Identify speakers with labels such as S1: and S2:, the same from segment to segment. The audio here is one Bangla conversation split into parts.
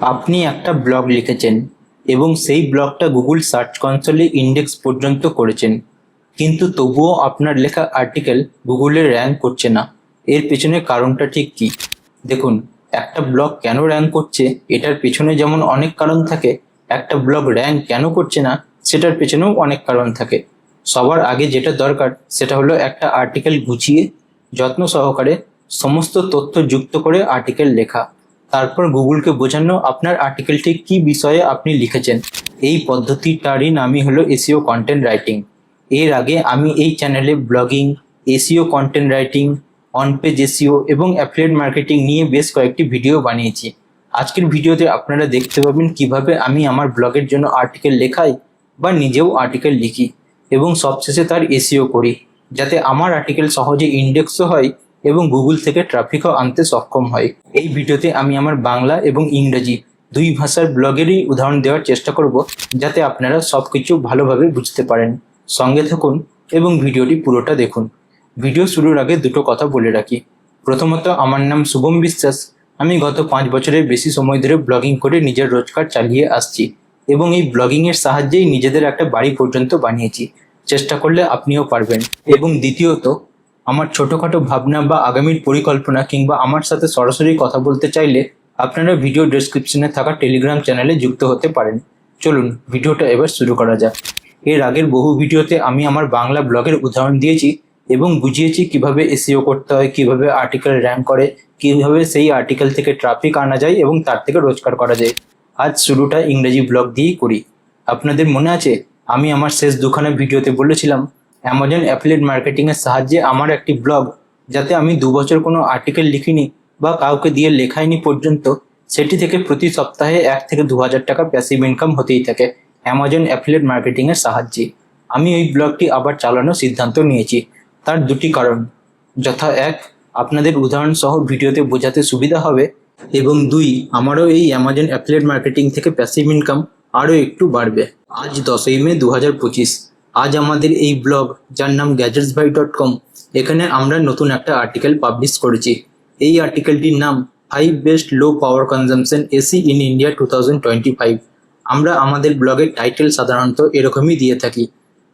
S1: আপনি একটা ব্লগ লিখেছেন এবং সেই ব্লগটা গুগল সার্চ কনসোলে ইন্ডেক্স পর্যন্ত করেছেন। কিন্তু তবুও আপনার লেখা আর্টিকেল গুগলে র্যাঙ্ক করছে না। এর পেছনে কারণটা ঠিক কি? দেখুন, একটা ব্লগ কেন র্যাঙ্ক করছে, এটার পেছনে যেমন অনেক কারণ থাকে, একটা ব্লগ র্যাঙ্ক কেন করছে না, সেটার পেছনেও অনেক কারণ থাকে। সবার আগে যেটা দরকার, সেটা হলো একটা আর্টিকেল গুছিয়ে, যত্ন সহকারে, সমস্ত তথ্য যুক্ত করে আর্টিকেল লেখা। তারপর গুগলকে বোঝানো আপনার আর্টিকেলটি কি বিষয়ে আপনি লিখেছেন। এই পদ্ধতিটারই নামই হলো এসিও কন্টেন্ট রাইটিং এর আগে আমি এই চ্যানেলে blogging SEO content writing on page SEO এবং অ্যাফিলিয়েট মার্কেটিং নিয়ে বেশ কয়েকটি ভিডিও বানিয়েছি। আজকের ভিডিওতে আপনারা দেখতে পাবেন কীভাবে আমি আমার ব্লগের জন্য আর্টিকেল লেখাই বা নিজেও আর্টিকেল লিখি এবং সবশেষে তার এসিও করি, যাতে আমার আর্টিকেল সহজে ইন্ডেক্সও হয় এবং গুগল থেকে ট্রাফিকও আনতে সক্ষম হয়। এই ভিডিওতে আমি আমার বাংলা এবং ইংরেজি দুই ভাষার ব্লগেরই উদাহরণ দেওয়ার চেষ্টা করব, যাতে আপনারা সব কিছু ভালোভাবে বুঝতে পারেন। সঙ্গে থাকুন এবং ভিডিওটি পুরোটা দেখুন। ভিডিও শুরুর আগে দুটো কথা বলে রাখি। প্রথমত, আমার নাম শুভম বিশ্বাস। আমি গত পাঁচ বছরের বেশি সময় ধরে ব্লগিং করে নিজের রোজগার চালিয়ে আসছি এবং এই ব্লগিংয়ের সাহায্যেই নিজেদের একটা বাড়ি পর্যন্ত বানিয়েছি। চেষ্টা করলে আপনিও পারবেন। এবং দ্বিতীয়ত আমার ছোটোখাটো ভাবনা বা আগামীর পরিকল্পনা কিংবা আমার সাথে সরাসরি কথা বলতে চাইলে আপনারা ভিডিও ডেসক্রিপশনে থাকা টেলিগ্রাম চ্যানেলে যুক্ত হতে পারেন। চলুন, ভিডিওটা এবার শুরু করা যাক। এর আগের বহু ভিডিওতে আমি আমার বাংলা ব্লগের উদাহরণ দিয়েছি এবং বুঝিয়েছি কীভাবে এসিও করতে হয়, কীভাবে আর্টিকেল র্যাঙ্ক করে, কীভাবে সেই আর্টিকেল থেকে ট্রাফিক আনা যায় এবং তার থেকে রোজগার করা যায়। আজ শুরুটা ইংরেজি ব্লগ দিয়েই করি। আপনাদের মনে আছে, আমি আমার শেষ দুখানা ভিডিওতে বলেছিলাম অ্যামাজন অ্যাফিলিয়েট মার্কেটিংয়ের সাহায্যে আমার একটি ব্লগ, যাতে আমি দু বছর কোনো আর্টিকেল লিখিনি বা কাউকে দিয়ে লেখাইনি পর্যন্ত, সেটি থেকে প্রতি সপ্তাহে এক থেকে দু হাজার টাকা প্যাসিভ ইনকাম হতেই থাকে অ্যামাজন অ্যাফিলিয়েট মার্কেটিংয়ের সাহায্যে। আমি এই ব্লগটি আবার চালানোর সিদ্ধান্ত নিয়েছি। তার দুটি কারণ। যথা এক, আপনাদের উদাহরণ সহ ভিডিওতে বোঝাতে সুবিধা হবে এবং দুই, আমারও এই অ্যামাজন অ্যাফিলিয়েট মার্কেটিং থেকে প্যাসিভ ইনকাম আরও একটু বাড়বে। আজ দশই মে দু হাজার পঁচিশ। আজ আমাদের এই ব্লগ, যার নাম গ্যাজেটস ভাই ডট কম এখানে আমরা নতুন একটা আর্টিকেল পাবলিশ করেছি। এই আর্টিকেলটির নাম five best low power consumption AC in India two thousand twenty five আমরা আমাদের ব্লগের টাইটেল সাধারণত এরকমই দিয়ে থাকি,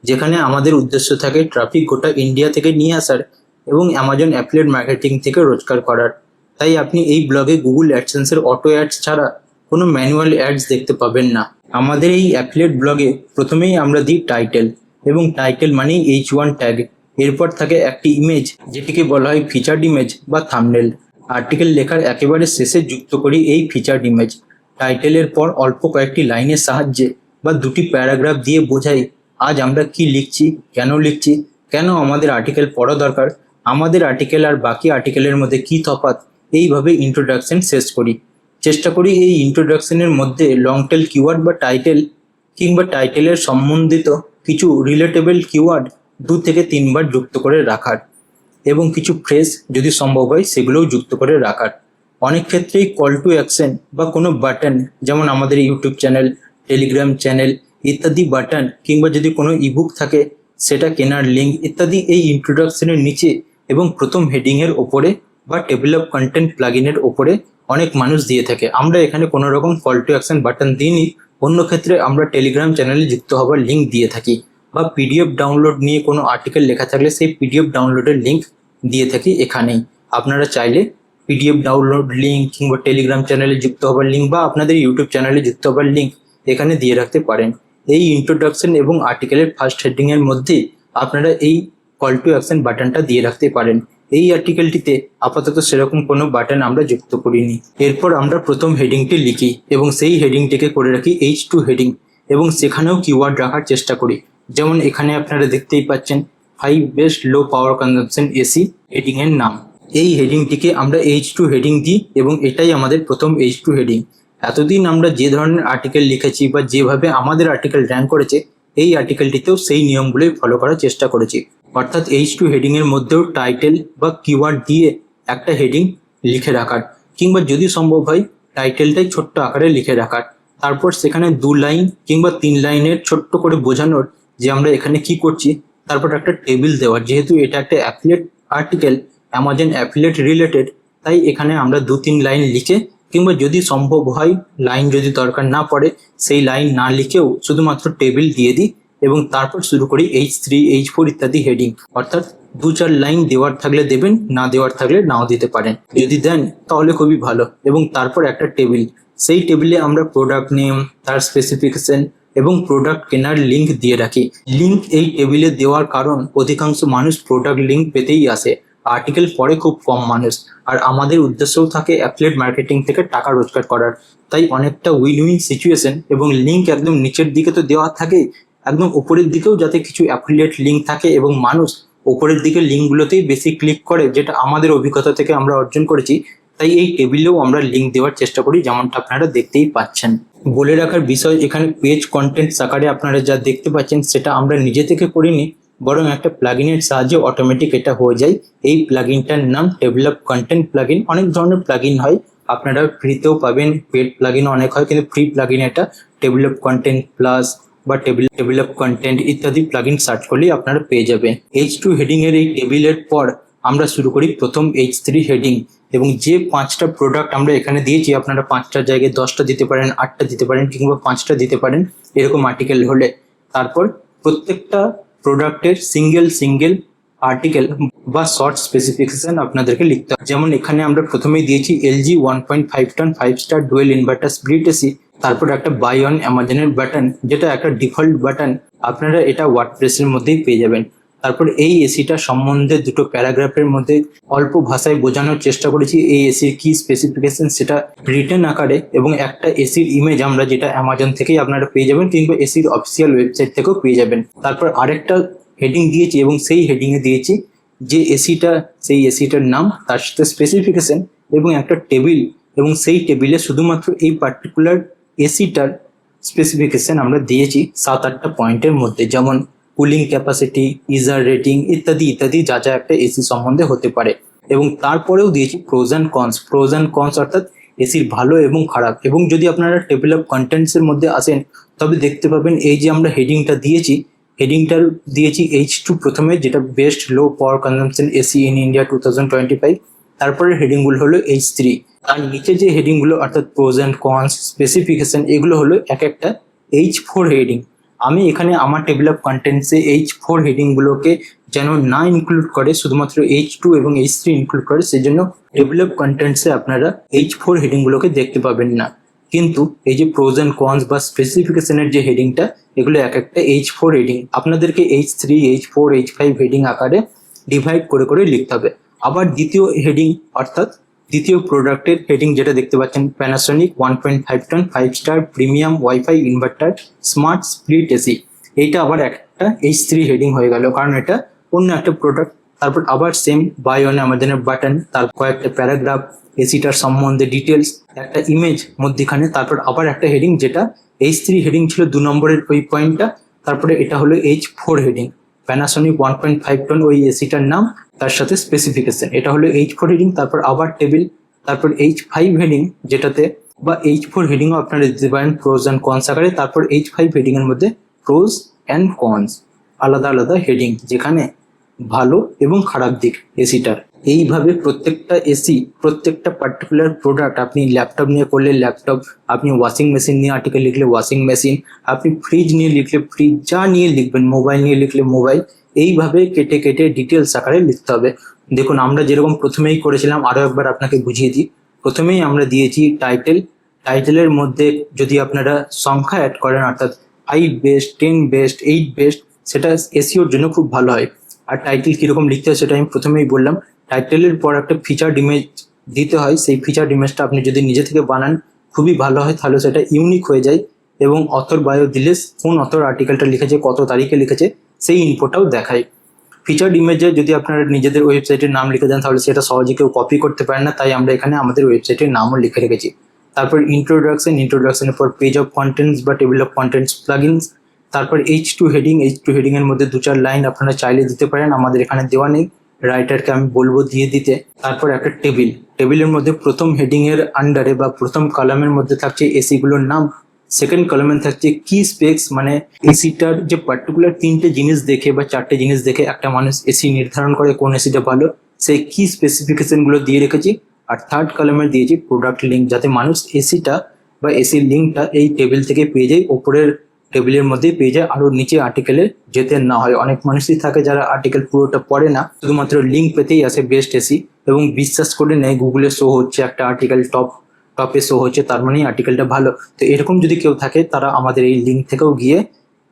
S1: যেখানে আমাদের উদ্দেশ্য থাকে ট্রাফিক গোটা ইন্ডিয়া থেকে নিয়ে আসার এবং অ্যামাজন অ্যাফিলিয়েট মার্কেটিং থেকে রোজগার করার। তাই আপনি এই ব্লগে গুগল অ্যাডসেন্সের অটো অ্যাডস ছাড়া কোনো ম্যানুয়াল অ্যাডস দেখতে পাবেন না। আমাদের এই অ্যাফিলিয়েট ব্লগে প্রথমেই আমরা দিই টাইটেল এবং টাইটেল মানেই এইচ ওয়ান ট্যাগ এরপর থাকে একটি ইমেজ যেটিকে বলা হয় ফিচার্ড ইমেজ বা থামনেল আর্টিকেল লেখার একেবারে শেষে যুক্ত করি এই ফিচার্ড ইমেজ টাইটেলের পর অল্প কয়েকটি লাইনের সাহায্যে বা দুটি প্যারাগ্রাফ দিয়ে বোঝাই, আজ আমরা কি লিখছি, কেন লিখছি, কেন আমাদের আর্টিকেল পড়া দরকার, আমাদের আর্টিকেল আর বাকি আর্টিকেলের মধ্যে কি তফাৎ, এইভাবে ইন্ট্রোডাকশন শেষ করি। চেষ্টা করি এই ইন্ট্রোডাকশনের মধ্যে লং টেল কিওয়ার্ড বা টাইটেল কিংবা টাইটেলের সম্বন্ধিত কিছু রিলেটেবল কিওয়ার্ড দু থেকে তিনবার যুক্ত করে রাখার এবং কিছু ফ্রেজ যদি সম্ভব হয় সেগুলোও যুক্ত করে রাখার। অনেক ক্ষেত্রেই কল টু অ্যাকশন বা কোনো বাটন যেমন আমাদের ইউটিউব চ্যানেল টেলিগ্রাম চ্যানেল ইত্যাদি বাটন কিংবা যদি কোনো ইবুক থাকে, সেটা কেনার লিঙ্ক ইত্যাদি এই ইন্ট্রোডাকশনের নিচে এবং প্রথম হেডিংয়ের ওপরে বা টেবিল অফ কন্টেন্ট প্লাগিনের ওপরে অনেক মানুষ দিয়ে থাকে। আমরা এখানে কোনো রকম কল টু অ্যাকশন বাটন দিইনি অন্য ক্ষেত্রে আমরা টেলিগ্রাম চ্যানেলে যুক্ত হবার লিঙ্ক দিয়ে থাকি বা পিডিএফ ডাউনলোড নিয়ে কোনো আর্টিকেল লেখা থাকলে সেই পিডিএফ ডাউনলোডের লিঙ্ক দিয়ে থাকি এখানেই। আপনারা চাইলে পিডিএফ ডাউনলোড লিঙ্ক কিংবা টেলিগ্রাম চ্যানেলে যুক্ত হবার লিঙ্ক বা আপনাদের ইউটিউব চ্যানেলে যুক্ত হবার লিঙ্ক এখানে দিয়ে রাখতে পারেন। এই ইন্ট্রোডাকশন এবং আর্টিকেলের ফার্স্ট হেডিংয়ের মধ্যে আপনারা এই কল টু অ্যাকশন বাটনটা দিয়ে রাখতে পারেন। এই আর্টিকেলটিতে আপাতত সেরকম কোনো বাটন আমরা যুক্ত করিনি। এরপর আমরা প্রথম হেডিংটি লিখি এবং সেই হেডিংটিকে করে রাখি এইচ টু হেডিং এবং সেখানেও কিওয়ার্ড রাখার চেষ্টা করি। যেমন এখানে আপনারা দেখতেই পাচ্ছেন five best low power consumption AC হেডিংয়ের নাম। এই হেডিংটিকে আমরা এইচ টু হেডিং দিই এবং এটাই আমাদের প্রথম এইচ টু হেডিং এতদিন আমরা যে ধরনের আর্টিকেল লিখেছি বা যেভাবে আমাদের আর্টিকেল র্যাঙ্ক করেছে এই আর্টিকেলটিতেও সেই নিয়মগুলোই ফলো করার চেষ্টা করেছি। অর্থাৎ এইচ টু হেডিংয়ের মধ্যেও টাইটেল বা কিওয়ার্ড দিয়ে একটা হেডিং লিখে রাখার, কিংবা যদি সম্ভব হয় টাইটেলটাই ছোট্ট আকারে লিখে রাখার। তারপর সেখানে দু লাইন কিংবা তিন লাইনের ছোট্ট করে বোঝানোর যে আমরা এখানে কি করছি, তারপর একটা টেবিল দেওয়ার। যেহেতু এটা একটা affiliate article Amazon affiliate related তাই এখানে আমরা দু তিন লাইন লিখে কিংবা যদি সম্ভব হয় লাইন যদি দরকার না পড়ে, সেই লাইন না লিখেও শুধুমাত্র টেবিল দিয়ে দিই এবং তারপর শুরু করি এইচ থ্রি এইচ ফোর ইত্যাদি হেডিং অর্থাৎ দু চার লাইন দেওয়ার থাকলে দেবেন, না দেওয়ার থাকলে নাও দিতে পারেন। যদি দেন, তাহলে খুবই ভালো। এবং তারপর একটা টেবিল সেই টেবিলে আমরা প্রোডাক্ট নেম তার স্পেসিফিকেশন এবং প্রোডাক্ট কেনার লিংক দিয়ে রাখি। লিংক এই টেবিলে দেওয়ার কারণ, অধিকাংশ মানুষ প্রোডাক্ট লিংক পেতেই আসে। আর্টিকেল পড়ে খুব কম মানুষ। আর আমাদের উদ্দেশ্যও থাকে অ্যাফলেট মার্কেটিং থেকে টাকা রোজগার করার। তাই অনেকটা উইন উইন সিচুয়েশন এবং লিঙ্ক একদম নিচের দিকে তো দেওয়া থাকে একদম উপরের দিকেও যাতে কিছু অ্যাফিলিয়েট লিঙ্ক থাকে এবং মানুষ উপরের দিকে লিঙ্কগুলোতেই বেশি ক্লিক করে, যেটা আমাদের অভিজ্ঞতা থেকে আমরা অর্জন করেছি, তাই এই টেবিলেও আমরা লিঙ্ক দেওয়ার চেষ্টা করি, যেমনটা আপনারা দেখতেই পাচ্ছেন। বলে রাখার বিষয়, এখানে পেজ কন্টেন্ট আকারে আপনারা যা দেখতে পাচ্ছেন, সেটা আমরা নিজে থেকে করিনি। বরং একটা প্লাগিনের সাহায্যে অটোমেটিক এটা হয়ে যায়। এই প্লাগিনটার নাম ডেভেলপ কন্টেন্ট প্লাগিন অনেক ধরনের প্লাগিন হয়। আপনারা ফ্রিতেও পাবেন। পেড প্লাগিন অনেক হয়। কিন্তু ফ্রি প্লাগিন এটা ডেভেলপ কন্টেন্ট প্লাস বা টেবিল ডেভেলপ কন্টেন্ট ইত্যাদি প্লাগিন সার্চ করলেই আপনারা পেয়ে যাবেন। এইচ টু হেডিং এর এই টেবিলের পর আমরা শুরু করি প্রথম এইচ থ্রি হেডিং এবং যে পাঁচটা প্রোডাক্ট আমরা এখানে দিয়েছি, আপনারা পাঁচটার জায়গায় দশটা দিতে পারেন, আটটা দিতে পারেন কিংবা পাঁচটা দিতে পারেন, এরকম আর্টিকেল হলে। তারপর প্রত্যেকটা প্রোডাক্টের সিঙ্গেল সিঙ্গেল আর্টিকেল বা শর্ট স্পেসিফিকেশন আপনাদেরকে লিখতে হবে। যেমন এখানে আমরা প্রথমেই দিয়েছি LG one point five ton five star dual inverter split AC তারপর একটা বাই অন অ্যামাজনের বাটন যেটা একটা ডিফল্ট বাটন আপনারা এটা ওয়ার্ডপ্রেসের মধ্যেই পেয়ে যাবেন। তারপর এই এসিটা সম্বন্ধে দুটো প্যারাগ্রাফের মধ্যে অল্প ভাষায় বোঝানোর চেষ্টা করেছি। এই এসির কি স্পেসিফিকেশন সেটা রিটার্ন আকারে এবং একটা এসির ইমেজ আমরা যেটা অ্যামাজন থেকেই আপনারা পেয়ে যাবেন কিংবা এসির অফিসিয়াল ওয়েবসাইট থেকেও পেয়ে যাবেন। তারপর আরেকটা হেডিং দিয়েছি এবং সেই হেডিংয়ে দিয়েছি যে এসিটা সেই এসিটার নাম, তার সাথে স্পেসিফিকেশন এবং একটা টেবিল এবং সেই টেবিলে শুধুমাত্র এই পার্টিকুলার এসিটার স্পেসিফিকেশন আমরা দিয়েছি সাত আটটা পয়েন্টের মধ্যে। যেমন কুলিং ক্যাপাসিটি ইজার রেটিং ইত্যাদি ইত্যাদি যা যা একটা এসি সম্বন্ধে হতে পারে। এবং তারপরেও দিয়েছি pros and cons pros and cons অর্থাৎ এসির ভালো এবং খারাপ। এবং যদি আপনারা টেবিল অফ কন্টেন্টসের মধ্যে আসেন, তবে দেখতে পাবেন এই যে আমরা হেডিংটা দিয়েছি হেডিংটার দিয়েছি এইচ টু প্রথমে, যেটা best low power consumption AC in India two thousand twenty five তারপরে হেডিংগুলো হলো এইচ থ্রি আর নিচে যে হেডিংগুলো অর্থাৎ প্রোজ অ্যান্ড কনস স্পেসিফিকেশন এগুলো হলো এক একটা এইচ ফোর হেডিং আমি এখানে আমার টেবিল অফ কন্টেন্টসে এইচ ফোর হেডিংগুলোকে যেন না ইনক্লুড করে, শুধুমাত্র এইচ টু এবং এইচ থ্রি ইনক্লুড করে, সেজন্য টেবিল অফ কন্টেন্টসে আপনারা এইচ ফোর হেডিংগুলোকে দেখতে পাবেন না। কিন্তু এই যে প্রোজ অ্যান্ড কনস বা স্পেসিফিকেশনের যে হেডিংটা এগুলো এক একটা এইচ ফোর হেডিং আপনাদেরকে H three H four H five heading আকারে ডিভাইড করে করে লিখতে হবে। আবার দ্বিতীয় হেডিং অর্থাৎ দ্বিতীয় প্রোডাক্টের হেডিং যেটা দেখতে পাচ্ছেন Panasonic one point five ton five star premium wifi inverter smart split AC এইটা আবার একটা এইচ থ্রি হেডিং হয়ে গেল, কারণ এটা অন্য একটা প্রোডাক্ট তারপর আবার সেম বাই অন আমাদের বাটন তার কয়েকটা প্যারাগ্রাফ এসিটার সম্বন্ধে ডিটেলস একটা ইমেজ মধ্যখানে, তারপর আবার একটা হেডিং যেটা এইচ থ্রি হেডিং ছিল দু নম্বরের ওই পয়েন্টটা তারপরে এটা হলো H four heading Panasonic one point five ton ওই এসিটার নাম, তার সাথে স্পেসিফিকেশন এটা হলো এইচ ফোর হেডিং তারপর আবার টেবিল তারপর এইচ ফাইভ হেডিং যেটাতে বা এইচ ফোর হেডিংও আপনারা দিতে পারেন প্রোজ অ্যান্ড কনস আকারে, তারপর এইচ ফাইভ হেডিং এর মধ্যে প্রোজ অ্যান্ড কনস আলাদা আলাদা হেডিং যেখানে ভালো এবং খারাপ দিক এসিটার এইভাবে প্রত্যেকটা এসি প্রত্যেকটা পার্টিকুলার প্রোডাক্ট আপনি ল্যাপটপ নিয়ে করলে ল্যাপটপ আপনি ওয়াশিং মেশিন নিয়ে আর্টিকেল লিখলে ওয়াশিং মেশিন আপনি ফ্রিজ নিয়ে লিখলে ফ্রিজ যা নিয়ে লিখবেন মোবাইল নিয়ে লিখলে মোবাইল এইভাবে কেটে কেটে ডিটেলস আকারে লিখতে হবে। দেখুন, আমরা যেরকম প্রথমেই করেছিলাম আরও একবার আপনাকে বুঝিয়ে দিই। প্রথমেই আমরা দিয়েছি টাইটেল টাইটেলের মধ্যে যদি আপনারা সংখ্যা অ্যাড করেন, অর্থাৎ five best ten best eight best সেটা এসিওর জন্য খুব ভালো হয়। আর টাইটেল কীরকম লিখতে হয় সেটা আমি প্রথমেই বললাম। টাইটেলের পর একটা ফিচার্ড ইমেজ দিতে হয়, সেই ফিচার্ড ইমেজটা আপনি যদি নিজে থেকে বানান, খুবই ভালো হয়, তাহলে সেটা ইউনিক হয়ে যায় এবং অথর বায়ো দিলে কোন অথর আর্টিকেলটা লিখেছে, কত তারিখে লিখেছে, সেই ইনফোটাও দেখায়। ফিচার্ড ইমেজে যদি আপনারা নিজেদের ওয়েবসাইটের নাম লিখে দেন, তাহলে সেটা সহজে কেউ কপি করতে পারে না, তাই আমরা এখানে আমাদের ওয়েবসাইটের নামও লিখে রেখেছি। তারপর ইন্ট্রোডাকশন ইন্ট্রোডাকশনের পর পেজ অফ কন্টেন্টস বা টেবিল অফ কন্টেন্টস প্লাগিনস তারপর H two heading H two heading এর মধ্যে দু চার লাইন আপনারা চাইলে দিতে পারেন, আমাদের এখানে দেওয়া নেই। রাইটারকে আমি বলব দিয়ে দিতে। তারপর একটা টেবিল। টেবিলের মধ্যে প্রথম হেডিং এর আন্ডারে বা প্রথম কলামের মধ্যে থাকছে এসি গুলোর নাম। সেকেন্ড কলামে থাকছে কি স্পেক্স মানে এসিটার যে পার্টিকুলার তিনটে জিনিস দেখে বা চারটে জিনিস দেখে একটা মানুষ এসি নির্ধারণ করে কোন এসিটা ভালো, সেই কি স্পেসিফিকেশনগুলো দিয়ে রেখেছি। আর থার্ড কলামে দিয়েছি প্রোডাক্ট লিঙ্ক যাতে মানুষ এসিটা বা এসির লিঙ্কটা এই টেবিল থেকে পেয়ে যায়। ওপরের টেবিলের মধ্যেই পেয়ে যায় আরও নিচে আর্টিকেলে যেতে না হয়। অনেক মানুষই থাকে যারা আর্টিকেল পুরোটা পড়ে না। শুধুমাত্র লিঙ্ক পেতেই আসে বেস্ট এসি এবং বিশ্বাস করে নেয় গুগলে শো হচ্ছে একটা আর্টিকেল টপ টপে শো হচ্ছে, তার মানেই আর্টিকেলটা ভালো। তো এরকম যদি কেউ থাকে, তারা আমাদের এই লিঙ্ক থেকেও গিয়ে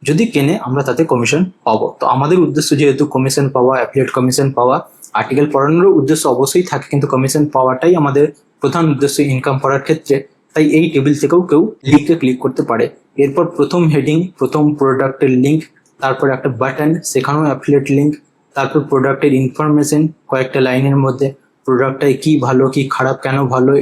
S1: যদি কেনে, আমরা তাতে কমিশন পাবো। তো আমাদের উদ্দেশ্য যেহেতু কমিশন পাওয়া অ্যাফিলিয়েট কমিশন পাওয়া আর্টিকেল পড়ানোর উদ্দেশ্য অবশ্যই থাকে, কিন্তু কমিশন পাওয়াটাই আমাদের প্রধান উদ্দেশ্য ইনকাম করার ক্ষেত্রে। তাই এই টেবিল থেকেও কেউ লিঙ্কে ক্লিক করতে পারে। এরপর প্রথম হেডিং প্রথম প্রোডাক্টের লিঙ্ক তারপর একটা বাটন সেখানেও অ্যাফিলেট লিঙ্ক তারপর প্রোডাক্টের ইনফরমেশন কয়েকটা লাইনের মধ্যে প্রোডাক্টটায় কি ভালো, কি খারাপ, কেন ভালো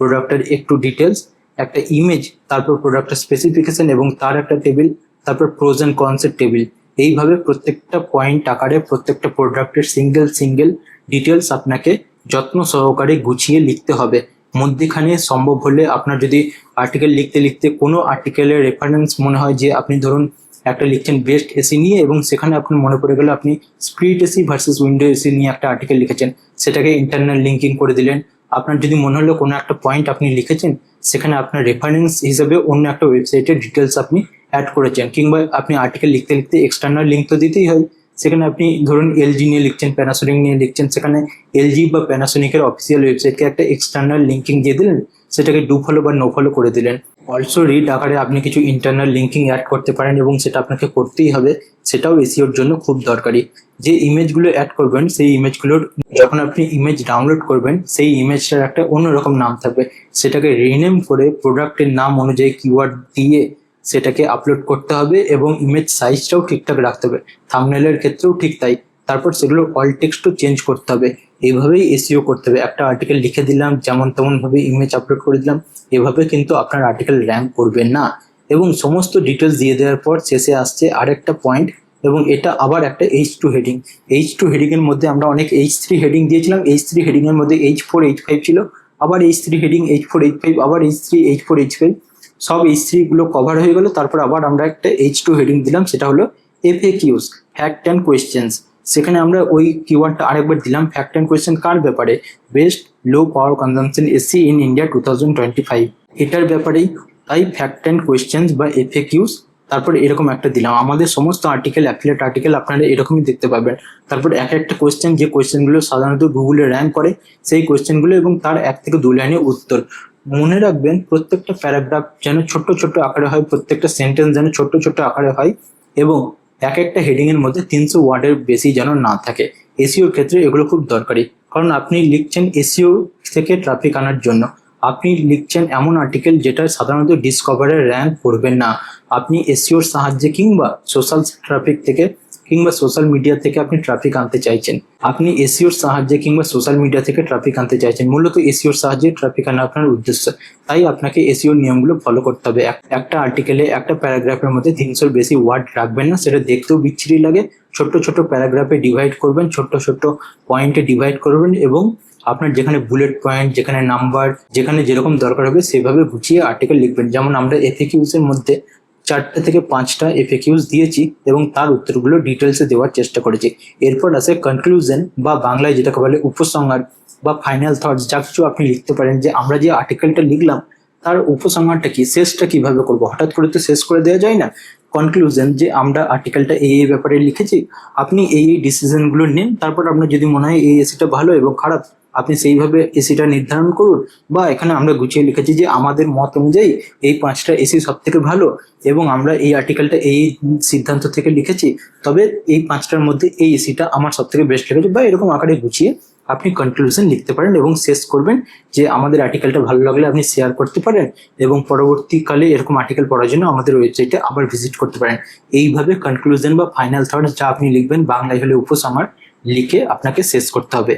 S1: প্রোডাক্টের একটু ডিটেলস একটা ইমেজ তারপর প্রোডাক্টের স্পেসিফিকেশন এবং তার একটা টেবিল তারপর প্রোজ অ্যান্ড কনসেপ্ট টেবিল এইভাবে প্রত্যেকটা পয়েন্ট আকারে প্রত্যেকটা প্রোডাক্টের সিঙ্গেল সিঙ্গেল ডিটেলস আপনাকে যত্ন সহকারে গুছিয়ে লিখতে হবে। মধ্যেখানে সম্ভব হলে আপনার যদি আর্টিকেল লিখতে লিখতে কোনো আর্টিকেলের রেফারেন্স মনে হয় যে আপনি ধরুন একটা লিখছেন বেস্ট এসি নিয়ে এবং সেখানে আপনার মনে পড়ে গেল আপনি split AC versus window AC নিয়ে একটা আর্টিকেল লিখেছেন, সেটাকে ইন্টারনাল লিঙ্কিং করে দিলেন। আপনার যদি মনে হলো কোনো একটা পয়েন্ট আপনি লিখেছেন, সেখানে আপনার রেফারেন্স হিসেবে অন্য একটা ওয়েবসাইটের ডিটেলস আপনি অ্যাড করেছেন কিংবা আপনি আর্টিকেল লিখতে লিখতে এক্সটার্নাল লিঙ্ক তো দিতেই হয়। সেখানে আপনি ধরুন এলজি নিয়ে লিখছেন প্যানাসোনিক নিয়ে লিখছেন, সেখানে এলজি বা প্যানাসোনিকের অফিসিয়াল ওয়েবসাইটকে একটা এক্সটার্নাল লিঙ্কিং দিয়ে দিলেন, সেটাকে ডু ফলো বা নো ফলো করে দিলেন। অলসো রিড আকারে আপনি কিছু ইন্টারনাল লিঙ্কিং অ্যাড করতে পারেন এবং সেটা আপনাকে করতেই হবে, সেটাও এসিওর জন্য খুব দরকারি। যে ইমেজগুলো অ্যাড করবেন, সেই ইমেজগুলোর যখন আপনি ইমেজ ডাউনলোড করবেন, সেই ইমেজটার একটা অন্যরকম নাম থাকবে। সেটাকে রিনেম করে প্রোডাক্টের নাম অনুযায়ী কিওয়ার্ড দিয়ে সেটাকে আপলোড করতে হবে এবং ইমেজ সাইজটাও ঠিকঠাক রাখতে হবে। থামনেলের ক্ষেত্রেও ঠিক তাই। তারপর সেগুলো অল টেক্সটও চেঞ্জ করতে হবে। এইভাবেই এসিও করতে হবে। একটা আর্টিকেল লিখে দিলাম, যেমন তেমনভাবে ইমেজ আপলোড করে দিলাম। এভাবে কিন্তু আপনার আর্টিকেল র্যাঙ্ক করবে না। এবং সমস্ত ডিটেলস দিয়ে দেওয়ার পর শেষে আসছে আরেকটা পয়েন্ট এবং এটা আবার একটা H two heading H two heading এর মধ্যে আমরা অনেক এইচ থ্রি হেডিং দিয়েছিলাম। এইচ থ্রি হেডিং এর মধ্যে এইচ ফোর এইচ ফাইভ ছিল। আবার H three heading H four H five আবার H three H four H five সব এইচ থ্রি গুলো কভার হয়ে গেল, তারপর আবার আমরা একটা এইচ টু হেডিং দিলাম, সেটা হলো F A Qs fact and questions সেখানে আমরা ওই কিওয়ার্ডটা আরেকবার দিলাম ফ্যাক্ট অ্যান্ড কোয়েশ্চেন কার ব্যাপারে? Best low power consumption AC in India two thousand twenty five এটার ব্যাপারেই তাই ফ্যাক্ট অ্যান্ড কোয়েশ্চেন্স বা এফ এ কিউস তারপর এরকম একটা দিলাম। আমাদের সমস্ত আর্টিকেল অ্যাফিলেট আর্টিকেল আপনারা এরকমই দেখতে পাবেন। তারপর এক একটা কোয়েশ্চেন যে কোয়েশ্চেনগুলো সাধারণত গুগলে র্যাঙ্ক করে, সেই কোয়েশ্চেনগুলো এবং তার এক থেকে দু লাইনের উত্তর। মনে রাখবেন, প্রত্যেকটা প্যারাগ্রাফ যেন ছোট্ট ছোট্ট আকারে হয়, প্রত্যেকটা সেন্টেন্স যেন ছোট্ট ছোট্ট আকারে হয় এবং এক একটা হেডিং এর মধ্যে তিনশো ওয়ার্ডের বেশি যেন না থাকে। এসিওর ক্ষেত্রে এগুলো খুব দরকারি। কারণ আপনি লিখছেন এসিও থেকে ট্রাফিক আনার জন্য। আপনি লিখছেন এমন আর্টিকেল যেটা সাধারণত ডিসকভারের র্যাঙ্ক করবেন না। আপনি এসিওর সাহায্যে কিংবা সোশ্যাল ট্রাফিক থেকে কিংবা সোশ্যাল মিডিয়া থেকে আপনি ট্রাফিক আনতে চাইছেন, আপনি এসিওর সাহায্যে কিংবা সোশ্যাল মিডিয়া থেকে ট্রাফিক আনতে চাইছেন, মূলত এসিওর সাহায্যে ট্রাফিক আনা আপনার উদ্দেশ্য। তাই আপনাকে এসিওর নিয়মগুলো ফলো করতে হবে। একটা আর্টিকেলে একটা প্যারাগ্রাফের মধ্যে তিনশোর বেশি ওয়ার্ড রাখবেন না, সেটা দেখতেও বিচ্ছিরি লাগে। ছোট্ট ছোট্ট প্যারাগ্রাফে ডিভাইড করবেন, ছোট্ট ছোট্ট পয়েন্টে ডিভাইড করবেন এবং আপনার যেখানে বুলেট পয়েন্ট যেখানে নাম্বার যেখানে যেরকম দরকার হবে সেভাবে গুছিয়ে আর্টিকেল লিখবেন। যেমন আমরা এফএকিউস এর মধ্যে চারটে থেকে পাঁচটা এফএকিউস দিয়েছি এবং তার উত্তরগুলো ডিটেলসে দেওয়ার চেষ্টা করেছি। এরপর আসে কনক্লুশন বা বাংলায় যেটাকে বলে উপসংহার বা ফাইনাল থটস যা কিছু আপনি লিখতে পারেন যে আমরা যে আর্টিকেলটা লিখলাম, তার উপসংহারটা কি, শেষটা কীভাবে করব? হঠাৎ করে তো শেষ করে দেওয়া যায় না? কনক্লুশন যে আমরা আর্টিকেলটা এই এই ব্যাপারে লিখেছি, আপনি এই এই ডিসিশনগুলো নিন, তারপর আপনার যদি মনে হয় এই এসিটা ভালো এবং খারাপ আপনি সেইভাবে এসিটা নির্ধারণ করুন বা এখানে আমরা গুছিয়ে লিখেছি যে আমাদের মত অনুযায়ী এই পাঁচটা এসি সব থেকে ভালো এবং আমরা এই আর্টিকেলটা এই সিদ্ধান্ত থেকে লিখেছি। তবে এই পাঁচটার মধ্যে এই এসিটা আমার সব থেকে বেস্ট লেগেছে বা এরকম আকারে গুছিয়ে আপনি কনক্লুশন লিখতে পারেন এবং শেষ করবেন যে আমাদের আর্টিকেলটা ভালো লাগলে আপনি শেয়ার করতে পারেন এবং পরবর্তীকালে এরকম আর্টিকেল পড়ার জন্য আমাদের ওয়েবসাইটে আবার ভিজিট করতে পারেন। এইভাবে কনক্লুশন বা ফাইনাল থটস যা আপনি লিখবেন বাংলায় হলে উপসংহার লিখে আপনাকে শেষ করতে হবে।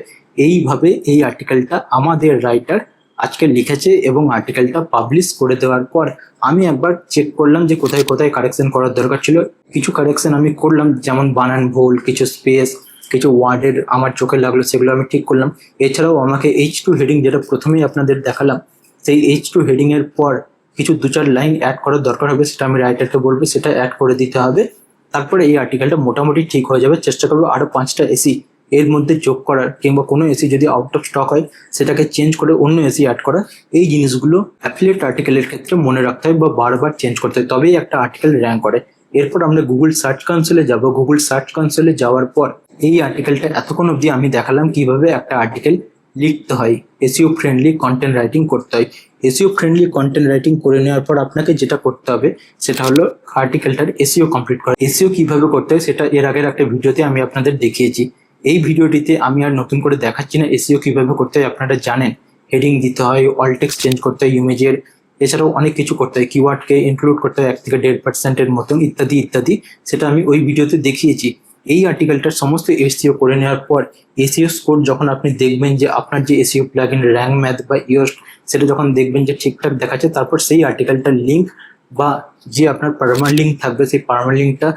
S1: এইভাবে এই আর্টিকেলটা আমাদের রাইটার আজকে লিখেছে এবং আর্টিকেলটা পাবলিশ করে দেওয়ার পর আমি একবার চেক করলাম যে কোথায় কোথায় কারেকশন করার দরকার ছিল। কিছু কারেকশন আমি করলাম, যেমন বানান ভুল, কিছু স্পেস কিছু ওয়ার্ডের আমার চোখে লাগল, সেগুলো আমি ঠিক করলাম। এছাড়াও আমাকে এইচ টু হেডিং যেটা প্রথমেই আপনাদের দেখালাম, সেই এইচ টু হেডিং এর পর কিছু দু চার লাইন অ্যাড করার দরকার হবে, সেটা আমি রাইটারকে বলব, সেটা অ্যাড করে দিতে হবে। তারপরে এই আর্টিকেলটা মোটামুটি ঠিক হয়ে যাবে। চেষ্টা করব আরও পাঁচটা এসি এর মধ্যে যোগ করার কিংবা কোনো এসি যদি আউট অফ স্টক হয়, সেটাকে চেঞ্জ করে অন্য এসি অ্যাড করা, এই জিনিসগুলো অ্যাফিলিয়েট আর্টিকেলের ক্ষেত্রে মনে রাখতে হয় বা বারবার চেঞ্জ করতে হয়। তবেই একটা আর্টিকেল র্যাঙ্ক করে। এরপর আমরা গুগল সার্চ কনসোলে যাব। গুগল সার্চ কনসোলে যাওয়ার পর এই আর্টিকেলটা এতক্ষণ অবধি আমি দেখালাম কীভাবে একটা আর্টিকেল লিখতে হয়। এসিও ফ্রেন্ডলি কন্টেন্ট রাইটিং করতে হয়। এসিও ফ্রেন্ডলি কন্টেন্ট রাইটিং করে নেওয়ার পর আপনাকে যেটা করতে হবে, সেটা হলো আর্টিকেলটার এসিও কমপ্লিট করা। এসিও কীভাবে করতে হয়, সেটা এর আগের একটা ভিডিওতে আমি আপনাদের দেখিয়েছি। এই ভিডিওটিতে আমি আর নতুন করে দেখাচ্ছি না এসিও কীভাবে করতে হয়, আপনারা জানেন। হেডিং দিতে হয় অলটেক্স চেঞ্জ করতে হয় ইমেজের এছাড়াও অনেক কিছু করতে হয় কিওয়ার্ডকে ইনক্লুড করতে হয়, এক থেকে দেড় পার্সেন্টের মতন, ইত্যাদি ইত্যাদি। সেটা আমি ওই ভিডিওতে দেখিয়েছি। এই আর্টিকেলটার সমস্ত এসিও করে নেওয়ার পর, এসিও স্কোর যখন আপনি দেখবেন যে আপনার যে SEO plug in rank math বা ইয়র্স সেটা যখন দেখবেন যে ঠিকঠাক দেখাচ্ছে, তারপর সেই আর্টিকেলটার লিঙ্ক বা যে আপনার পারমার লিঙ্ক থাকবে, সেই পারমার লিঙ্কটা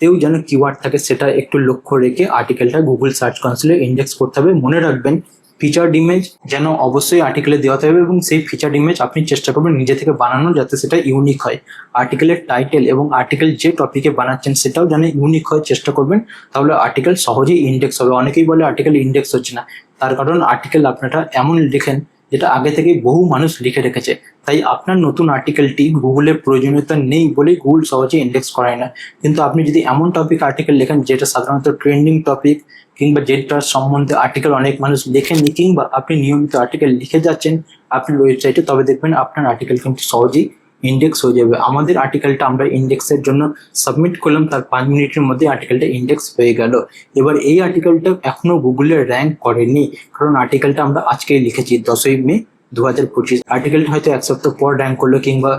S1: তেও যেন কিওয়ার্ড থাকে সেটা একটু লক্ষ্য রেখে আর্টিকেলটা গুগল সার্চ কনসোলে ইন্ডেক্স করতে হবে। মনে রাখবেন ফিচার্ড ইমেজ যেন অবশ্যই আর্টিকেলে দেওয়াতে হবে এবং সেই ফিচার্ড ইমেজ আপনি চেষ্টা করবেন নিজে থেকে বানানো যাতে সেটা ইউনিক হয়। আর্টিকেলের টাইটেল এবং আর্টিকেল যে টপিকে বানাচ্ছেন সেটাও যেন ইউনিক হয় চেষ্টা করবেন। তাহলে আর্টিকেল সহজেই ইন্ডেক্স হবে। অনেকেই বলে আর্টিকেল ইন্ডেক্স হচ্ছে না। তার কারণ আর্টিকেল আপনারা এমন লেখেন যেটা আগে থেকে বহু মানুষ লিখে রেখেছে। তাই আপনার নতুন আর্টিকেলটি গুগলের প্রয়োজনীয়তা নেই বলেই গুগল সহজে ইন্ডেক্স করায় না। কিন্তু আপনি যদি এমন টপিক আর্টিকেল লেখেন, যেটা সাধারণত ট্রেন্ডিং টপিক কিংবা যেটার সম্বন্ধে আর্টিকেল অনেক মানুষ লেখেনি কিংবা আপনি নিয়মিত আর্টিকেল লিখে যাচ্ছেন, আপনার ওয়েবসাইটে তবে দেখবেন আপনার আর্টিকেল কিন্তু সহজেই ইন্ডেক্স হয়ে যাবে। আমাদের আর্টিকেলটা আমরা ইন্ডেক্সের জন্য সাবমিট করলাম, তার পাঁচ মিনিটের মধ্যে আর্টিকেলটা ইন্ডেক্স হয়ে গেল। এবার এই আর্টিকেলটা এখনও গুগলে র্যাঙ্ক করেনি, কারণ আর্টিকেলটা আমরা আজকেই লিখেছি দশই মে দু হাজার পঁচিশ। আর্টিকেলটা হয়তো এক সপ্তাহ পর র্যাঙ্ক করল কিংবা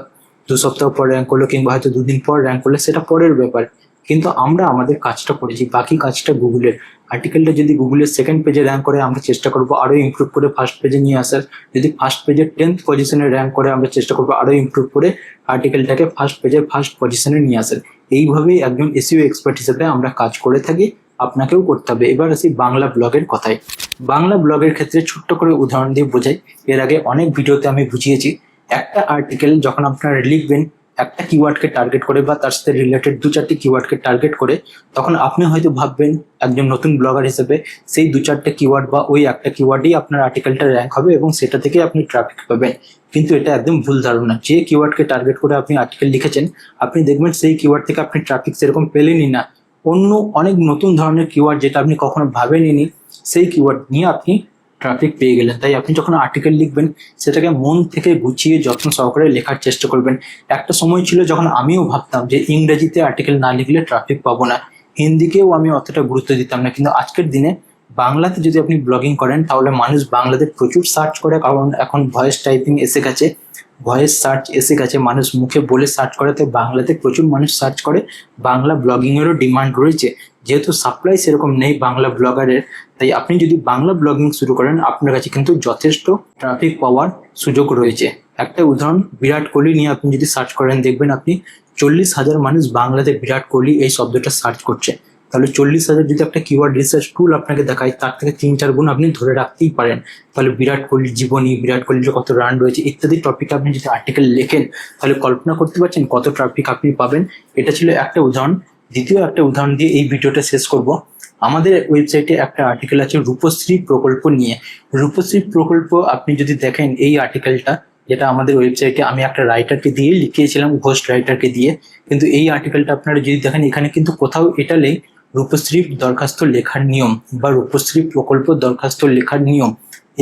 S1: দু সপ্তাহ পর র্যাঙ্ক করল কিংবা হয়তো দুদিন পর র্যাঙ্ক করল, সেটা পরের ব্যাপার। কিন্তু আমরা আমাদের কাজটা করেছি, বাকি কাজটা গুগলের আর্টিকেলটা যদি গুগলের সেকেন্ড পেজে র্যাঙ্ক করে, আমরা চেষ্টা করব আরও ইম্প্রুভ করে ফার্স্ট পেজে নিয়ে আসার। যদি ফার্স্ট পেজের টেন্থ পজিশনে র্যাঙ্ক করে, আমরা চেষ্টা করব আরও ইম্প্রুভ করে আর্টিকেলটাকে ফার্স্ট পেজের ফার্স্ট পজিশনে নিয়ে আসার। এইভাবেই একজন এসিও এক্সপার্ট হিসেবে আমরা কাজ করে থাকি, আপনাকেও করতে হবে। এবার আসি বাংলা ব্লগের কথায়। বাংলা ব্লগের ক্ষেত্রে ছোট্ট করে উদাহরণ দিয়ে বোঝাই। এর আগে অনেক ভিডিওতে আমি বুঝিয়েছি, একটা আর্টিকেল যখন আপনারা লিখবেন একটা কিওয়ার্ডকে টার্গেট করে বা তার সাথে রিলেটেড দু চারটি কিওয়ার্ডকে টার্গেট করে, তখন আপনি হয়তো ভাববেন একজন নতুন ব্লগার হিসেবে সেই দু চারটে কিওয়ার্ড বা ওই একটা কিওয়ার্ডেই আপনার আর্টিকেলটা র্যাঙ্ক হবে এবং সেটা থেকে আপনি ট্রাফিক পাবেন। কিন্তু এটা একদম ভুল ধারণা। যে কিওয়ার্ডকে টার্গেট করে আপনি আর্টিকেল লিখেছেন, আপনি দেখবেন সেই কিওয়ার্ড থেকে আপনি ট্রাফিক সেরকম পেলেনই না। অন্য অনেক নতুন ধরনের কিওয়ার্ড যেটা আপনি কখনো ভাবেননি সেই কিওয়ার্ড নিয়ে আপনি ট্রাফিক পেয়ে গেলেন তাই আপনি যখন আর্টিকেল লিখবেন, সেটাকে মন থেকে গুছিয়ে যত্ন সহকারে লেখার চেষ্টা করবেন। একটা সময় ছিল যখন আমিও ভাবতাম যে ইংরেজিতে আর্টিকেল না লিখলে ট্রাফিক পাবো না। হিন্দিকেও আমি অতটা গুরুত্ব দিতাম না। কিন্তু আজকের দিনে বাংলাতে যদি আপনি ব্লগিং করেন, তাহলে মানুষ বাংলাতে প্রচুর সার্চ করে। কারণ এখন ভয়েস টাইপিং এসে গেছে। ভয়েস সার্চ এসে গেছে, মানুষ মুখে বলে সার্চ করে তাই বাংলাতে প্রচুর মানুষ সার্চ করে, বাংলা ব্লগিংয়েরও ডিমান্ড রয়েছে। যেহেতু সাপ্লাই সেরকম নেই বাংলা ব্লগারের তাই আপনি যদি বাংলা ব্লগিং শুরু করেন, আপনার কাছে কিন্তু যথেষ্ট ট্রাফিক পাওয়ার সুযোগ রয়েছে। একটা উদাহরণ, বিরাট কোহলি নিয়ে আপনি যদি সার্চ করেন, দেখবেন আপনি চল্লিশ হাজার মানুষ বাংলাতে বিরাট কোহলি এই শব্দটা সার্চ করছে। তাহলে চল্লিশ হাজার যদি একটা কিওয়ার্ড রিসার্চ টুল আপনাকে দেখায়, তার থেকে তিন, চার গুণ আপনি ধরে রাখতেই পারেন। তাহলে বিরাট কোহলির জীবনী, বিরাট কোহলির কত রান রয়েছে, ইত্যাদি টপিকে আপনি যদি আর্টিকেল লেখেন, তাহলে কল্পনা করতে পারছেন কত ট্রাফিক আপনি পাবেন। এটা ছিল একটা উদাহরণ। দ্বিতীয় একটা উদাহরণ দিয়ে এই ভিডিওটা শেষ করব। আমাদের ওয়েবসাইটে একটা আর্টিকেল আছে, রূপশ্রী প্রকল্প নিয়ে। রূপশ্রী প্রকল্প আপনি যদি দেখেন এই আর্টিকেলটা যেটা আমাদের ওয়েবসাইটে আমি একটা রাইটারকে দিয়ে লিখিয়েছিলাম হোস্ট রাইটারকে দিয়ে। কিন্তু এই আর্টিকেলটা আপনারা যদি দেখেন, এখানে কিন্তু কোথাও এটা নেই। রূপশ্রী দরখাস্ত লেখার নিয়ম বা রূপশ্রী প্রকল্প দরখাস্ত লেখার নিয়ম,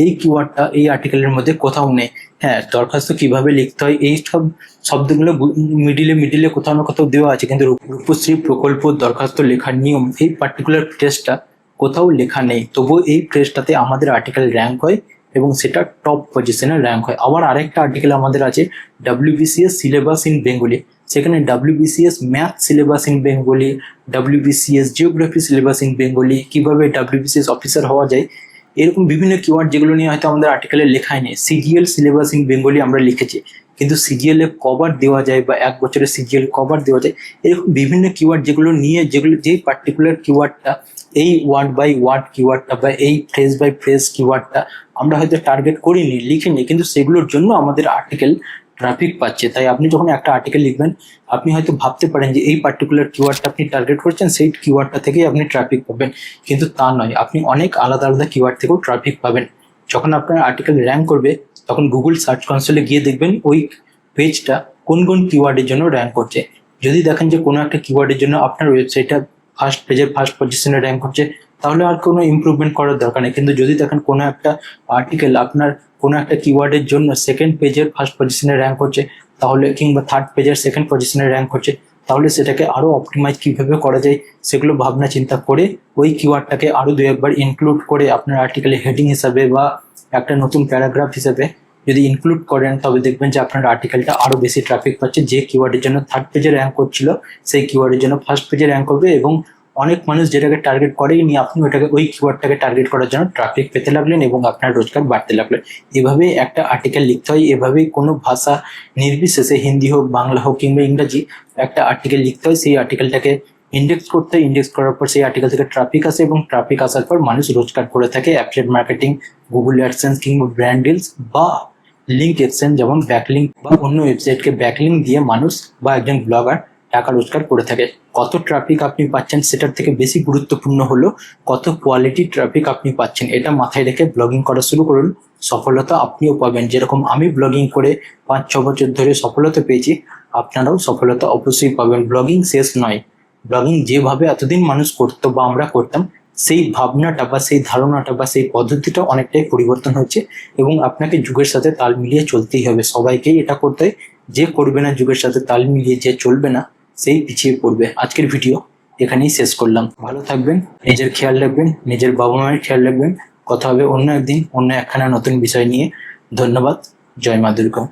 S1: এই কিওয়ার্ডটা এই আর্টিকেলের মধ্যে কোথাও নেই। হ্যাঁ দরখাস্ত কীভাবে লিখতে হয়, এই সব শব্দগুলো মিডিলে মিডিলে কোথাও না কোথাও দেওয়া আছে, কিন্তু রূপশ্রী প্রকল্প দরখাস্ত লেখার নিয়ম, এই পার্টিকুলার ফ্রেজটা কোথাও লেখা নেই। তবুও এই ফ্রেজটাতে আমাদের আর্টিকেল র্যাঙ্ক হয় এবং সেটা টপ পজিশনে র্যাঙ্ক হয়। আবার আরেকটা আর্টিকেল আমাদের আছে ডাব্লিউবিসিএস সিলেবাস ইন বেঙ্গলি সেখানে WBCS math syllabus in Bengali WBCS geography syllabus in Bengali কীভাবে ডাব্লিউবিসিএস অফিসার হওয়া যায়, এরকম বিভিন্ন কিওয়ার্ড যেগুলো নিয়ে হয়তো আমাদের আর্টিকেলে লেখাই নেই। সিজিএল সিলেবাস ইন বেঙ্গলি আমরা লিখেছি, কিন্তু সিজিএল এ কভার দেওয়া যায় বা এক বছরের সিজিএল কভার দেওয়া যায়, এরকম বিভিন্ন কিওয়ার্ড যেগুলো নিয়ে যেগুলো যেই পার্টিকুলার কিওয়ার্ডটা এই ওয়ার্ড বাই ওয়ার্ড কিওয়ার্ডটা বা এই ফ্রেজ বাই ফ্রেজ কিওয়ার্ডটা আমরা হয়তো টার্গেট করিনি, লিখিনি, কিন্তু সেগুলোর জন্য আমাদের আর্টিকেল ট্রাফিক পাচ্ছে, তাই আপনি যখন একটা আর্টিকেল লিখবেন, আপনি হয়তো ভাবতে পারেন যে এই পার্টিকুলার কিওয়ার্ডটা আপনি টার্গেট করছেন, সেই কিওয়ার্ডটা থেকেই আপনি ট্রাফিক পাবেন। কিন্তু তা নয়, আপনি অনেক আলাদা আলাদা কিওয়ার্ড থেকেও ট্রাফিক পাবেন। যখন আপনার আর্টিকেল র্যাঙ্ক করবে, তখন গুগল সার্চ কনসোলে গিয়ে দেখবেন ওই পেজটা কোন কোন কিওয়ার্ডের জন্য র্যাঙ্ক করছে। যদি দেখেন যে কোনো একটা কিওয়ার্ডের জন্য আপনার ওয়েবসাইটটা ফার্স্ট পেজের ফার্স্ট পজিশনে র্যাঙ্ক করছে তাহলে আর কোনো ইমপ্রুভমেন্ট করার দরকার নেই। কিন্তু যদি দেখেন কোনো একটা আর্টিকেল আপনার কোনো একটা কিওয়ার্ডের জন্য সেকেন্ড পেজের ফার্স্ট পজিশনে র্যাঙ্ক হচ্ছে তাহলে কিংবা থার্ড পেজের সেকেন্ড পজিশনে র্যাঙ্ক হচ্ছে তাহলে সেটাকে আরও অপটিমাইজ কীভাবে করা যায় সেগুলো ভাবনা চিন্তা করে ওই কিওয়ার্ডটাকে আরও দু একবার ইনক্লুড করে আপনার আর্টিকেলে হেডিং হিসাবে বা একটা নতুন প্যারাগ্রাফ হিসাবে যদি ইনক্লুড করেন, তবে দেখবেন যে আপনার আর্টিকেলটা আরও বেশি ট্রাফিক পাচ্ছে। যে কিওয়ার্ডের জন্য থার্ড পেজে র্যাঙ্ক করছিল, সেই কিওয়ার্ডের জন্য ফার্স্ট পেজে র্যাঙ্ক করবে এবং অনেক মানুষ যেটাকে টার্গেট করেই নি আপনি ওটাকে ওই কিওয়ার্ডটাকে টার্গেট করার জন্য ট্রাফিক পেতে লাগলেন এবং আপনার রোজগার বাড়তে লাগলেন এভাবে একটা আর্টিকেল লিখতে হয়, এভাবেই কোনো ভাষা নির্বিশেষে হিন্দি হোক, বাংলা হোক কিংবা ইংরাজি একটা আর্টিকেল লিখতে হয়। সেই আর্টিকেলটাকে ইন্ডেক্স করতে ইন্ডেক্স করার পর সেই আর্টিকেল থেকে ট্রাফিক আসে এবং ট্রাফিক আসার পর মানুষ রোজগার করে থাকে। অ্যাফিলিয়েট মার্কেটিং গুগল অ্যাডসেন্স কিংবা ব্র্যান্ড ডিলস বা লিঙ্ক এক্সচেঞ্জ যেমন ব্যাকলিঙ্ক বা অন্য ওয়েবসাইটকে ব্যাকলিঙ্ক দিয়ে মানুষ বা একজন ব্লগার টাকা রোজগার করে থাকে। কত ট্রাফিক আপনি পাচ্ছেন সেটার থেকে বেশি গুরুত্বপূর্ণ হলো কত কোয়ালিটি ট্রাফিক আপনি পাচ্ছেন। এটা মাথায় রেখে ব্লগিং করা শুরু করুন। সফলতা আপনিও পাবেন। যেরকম আমি ব্লগিং করে পাঁচ, ছ বছর ধরে সফলতা পেয়েছি, আপনারাও সফলতা অবশ্যই পাবেন। ব্লগিং শেষ নয়। ব্লগিং যেভাবে এতদিন মানুষ করতো বা আমরা করতাম, সেই ভাবনাটা বা সেই ধারণাটা বা সেই পদ্ধতিটা অনেকটাই পরিবর্তন হচ্ছে এবং আপনাকে যুগের সাথে তাল মিলিয়ে চলতেই হবে। সবাইকেই এটা করতে যে করবে না যুগের সাথে তাল মিলিয়ে যে চলবে না সেই পিছিয়ে পড়বে। আজকের ভিডিও এখানেই শেষ করলাম। ভালো থাকবেন, নিজের খেয়াল রাখবেন, নিজের বাবা মায়ের খেয়াল রাখবেন। কথা হবে অন্য একদিন, অন্য একখানা নতুন বিষয় নিয়ে। ধন্যবাদ, জয় মা দুর্গা।